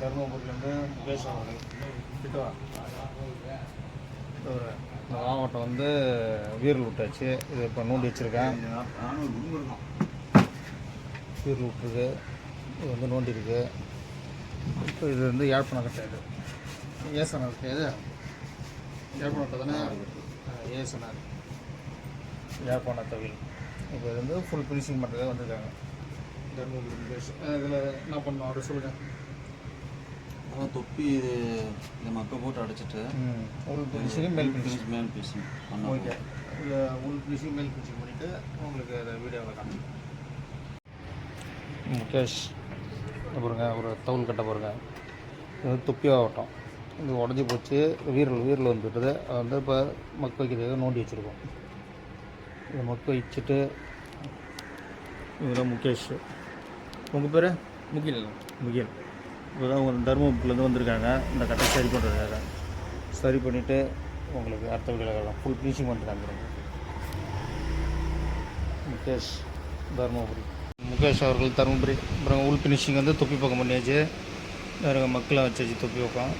தருமபுரியிலேருந்து முகேஷ் அவர்கள் கிட்ட இந்த மாவட்டம் வந்து வீரல் விட்டாச்சு. இது இப்போ நோண்டி வச்சுருக்கேன். வீரல் விட்டுருக்கு. இது வந்து நோண்டி இருக்குது இப்போ இது வந்து யாழ்ப்பாணம் கட்டை இது. ஏசனா ஏழ்பணம் தானே? ஏசனார். யாழ்ப்பாண தொழில். இப்போ இது வந்து ஃபுல் ஃபினிஷிங் பண்ணுறதாக வந்திருக்காங்க. தர்மபுரி இதில் என்ன பண்ணணும் அப்படி சொல்லுங்கள் அதான் தொப்பி இது இந்த மக்க போட்டு அடைச்சிட்டு ம். உள் ஃபினிஷிங் மேல் ஃபினிஷிங் மேல் பீஸிங் ஓகே. உள் ஃபினிஷிங் மேல் ஃபினிஷிங் பண்ணிவிட்டு உங்களுக்கு அதை வீடியோவில் காட்டுறேன் முகேஷ் பாருங்க ஒரு தவுல் கட்ட பாருங்க. இது வந்து தொப்பி ஆகட்டும். இது உடஞ்சி போச்சு. வீரல் வீரல் வந்துட்டுது. அதை வந்து இப்போ மக்க வைக்கிறதுக்கு நோண்டி வச்சுருக்கோம். இதை மக்க வச்சுட்டு இதில் முகேஷ். உங்கள் பேர்? முகில். முகில். இப்போதான் உங்கள் தருமபுரிலேருந்து வந்திருக்காங்க. இந்த கட்டை சரி பண்ணுறதுக்காக சரி பண்ணிவிட்டு உங்களுக்கு அடுத்த வீடியோவில் ஃபுல் ஃபினிஷிங் பண்ணிட்டு காமிக்கிறேன் முகேஷ் தருமபுரி. முகேஷ் அவர்கள் தருமபுரி. அப்புறம் உள் ஃபினிஷிங் வந்து தொப்பி பக்கம் பண்ணியாச்சு. வேறு மக்களை வச்சாச்சு தொப்பி பக்கம்.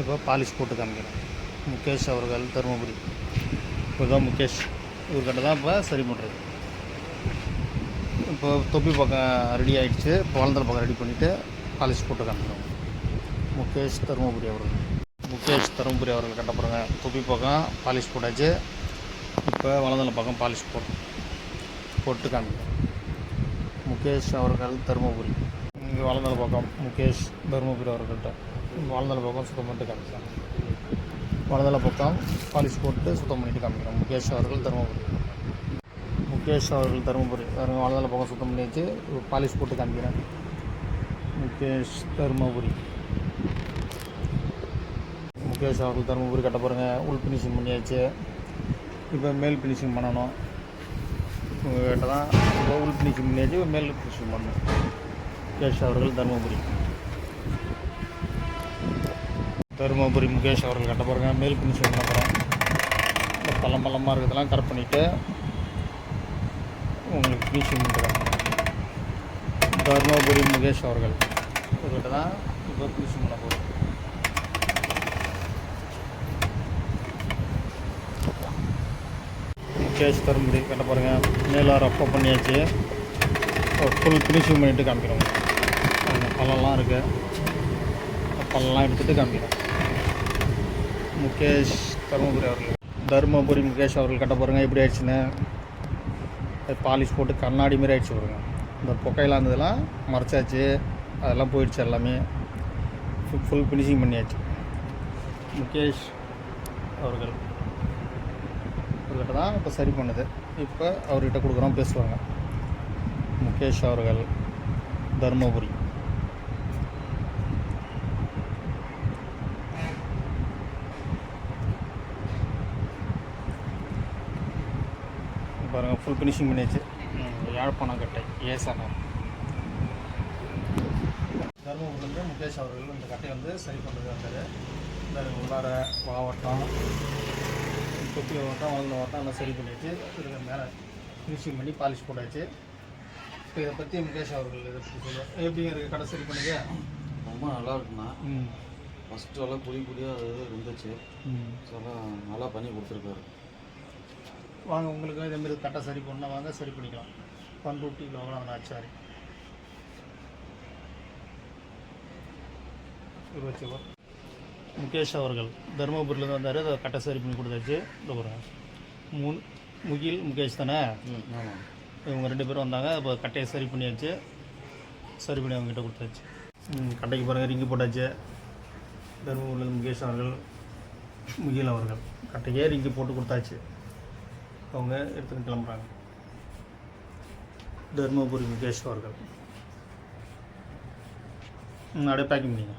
இப்போ பாலிஷ் போட்டு காமிக்கிறேன். முகேஷ் அவர்கள் தருமபுரி. இதுதான் முகேஷ். இவர்கிட்ட தான் இப்போ சரி பண்ணுறது இப்போ தொப்பி பக்கம் ரெடி ஆகிடுச்சு இப்போ வளர்ந்த பக்கம் ரெடி பண்ணிவிட்டு பாலிஷ் போட்டு காமிக்கிறோம். முகேஷ் தருமபுரி அவர்கள். முகேஷ் தருமபுரி அவர்கள் கட்ட போகிறாங்க தொப்பி பக்கம் பாலிஷ் போட்டாச்சு. இப்போ வளர்ந்த பக்கம் பாலிஷ் போட்டு போட்டு காமிக்கிறோம். முகேஷ் அவர்கள் தருமபுரி. இங்கே வளர்ந்த பக்கம் முகேஷ் தருமபுரி அவர்கள்ட்ட வளர்ந்த பக்கம் சுத்தம் பண்ணிட்டு காமிக்கிறோம். வளர்ந்தல பக்கம் பாலிஷ் போட்டு சுத்தம் பண்ணிட்டு காமிக்கிறோம். முகேஷ் அவர்கள் தருமபுரி. முகேஷ் அவர்கள் தருமபுரி பாருங்க வலதால பக்கம் சுத்தம் பண்ணியாச்சு. வச்சு பாலிஷ் போட்டு காமிக்கிறேன். முகேஷ் தருமபுரி. முகேஷ் அவர்கள் தருமபுரி கட்ட பாருங்க உள் ஃபினிஷிங் பண்ணியாச்சு. இப்போ மேல் ஃபினிஷிங் பண்ணணும். உங்கள்கிட்ட தான் இப்போ உள் ஃபினிஷிங் பண்ணியாச்சு. இப்போ மேல் ஃபினிஷிங் பண்ணணும். முகேஷ் அவர்கள் தருமபுரி. தருமபுரி முகேஷ் அவர்கள் கட்ட பாருங்க மேல் ஃபினிஷிங் பண்ண போகிறோம் பள்ளம் பள்ளமாக இருக்கிறதெல்லாம் கரெக்ட் பண்ணிவிட்டு உங்களுக்கு ஃபினிஷிங் பண்ணுறாங்க தர்மபுரி முகேஷ் அவர்கள் இவர்கிட்ட தான் இப்போ ஃபினிஷிங் பண்ண போகிறோம் முகேஷ் தர்மபுரி கட்ட பாருங்கள் மேலே அப்போ பண்ணியாச்சு ஃபுல் ஃபினிஷிங் பண்ணிட்டு காமிக்கிறோம் அந்த பழம்லாம் இருக்குது பழம்லாம் எடுத்துகிட்டு காமிக்கிறோம் முகேஷ் தருமபுரி அவர்கள். தருமபுரி முகேஷ் அவர்கள் கட்ட பாருங்கள் எப்படி ஆயிடுச்சுன்னு? பாலிஷ் போட்டு கண்ணாடி மாரி ஆயிடுச்சு பாருங்க இந்த புகையெல்லாம் இருந்ததெல்லாம் மறைச்சாச்சு. அதெல்லாம் போயிடுச்சு எல்லாமே. ஃபுல் ஃபுல் ஃபினிஷிங் பண்ணியாச்சு. முகேஷ் அவர்கள். அவர்கிட்ட தான் இப்போ சரி பண்ணுது. இப்போ அவர்கிட்ட கொடுக்குறோம் பேசுவாங்க. முகேஷ் அவர்கள் தருமபுரி. பாருங்கள் ஃபுல் ஃபினிஷிங் பண்ணியாச்சு. ம், யாழ்ப்பாணம் கட்டை ஏசான தருமபுரிலேருந்து முகேஷ் அவர்கள் இந்த கட்டையை வந்து சரி பண்ணுறது வந்தார். இந்த உள்ளார மாவட்டம் தொப்பி மாவட்டம் வளர்ந்த மாவட்டம் எல்லாம் சரி பண்ணியாச்சு. இதுக்கு மேலே ஃபினிஷிங் பண்ணி பாலிஷ் போட்டாச்சு. இப்போ இதை பற்றி முகேஷ் அவர்கள் இதை பற்றி சொல்லுவார் எப்படி இருக்குது கடை சரி பண்ணுங்க ரொம்ப நல்லா இருக்குண்ணா. ம். ஃபஸ்ட்டு எல்லாம் குழி குழியாக அது இது இருந்துச்சு. ம். ஸோ எல்லாம் நல்லா பண்ணி கொடுத்துருக்காரு. வாங்க உங்களுக்கு இதேமாரி கட்டை சரி பண்ணால் வாங்க சரி பண்ணிக்கலாம். பண்ருட்டி லோகநாதன் ஆச்சாரி. முகேஷ் அவர்கள் தருமபுரியிலேருந்து வந்தார் அதை கட்டை சரி பண்ணி கொடுத்தாச்சு. இந்த பாருங்க. மு முகில் முகேஷ் தானே? இவங்க ரெண்டு பேரும் வந்தாங்க இப்போ கட்டையை சரி பண்ணியாச்சு. சரி பண்ணி அவங்ககிட்ட கொடுத்தாச்சு. கட்டைக்கு பாருங்க ரிங்கி போட்டாச்சு. தருமபுரியிலேருந்து முகேஷ் அவர்கள் முகில் அவர்கள் கட்டைக்கே ரிங்கி போட்டு கொடுத்தாச்சு. அவங்க எடுத்துன்னு கிளம்புறாங்க. தர்மபுரி முகேஷ் அவர்கள் அப்படியே பேக்கிங் பண்ணிங்க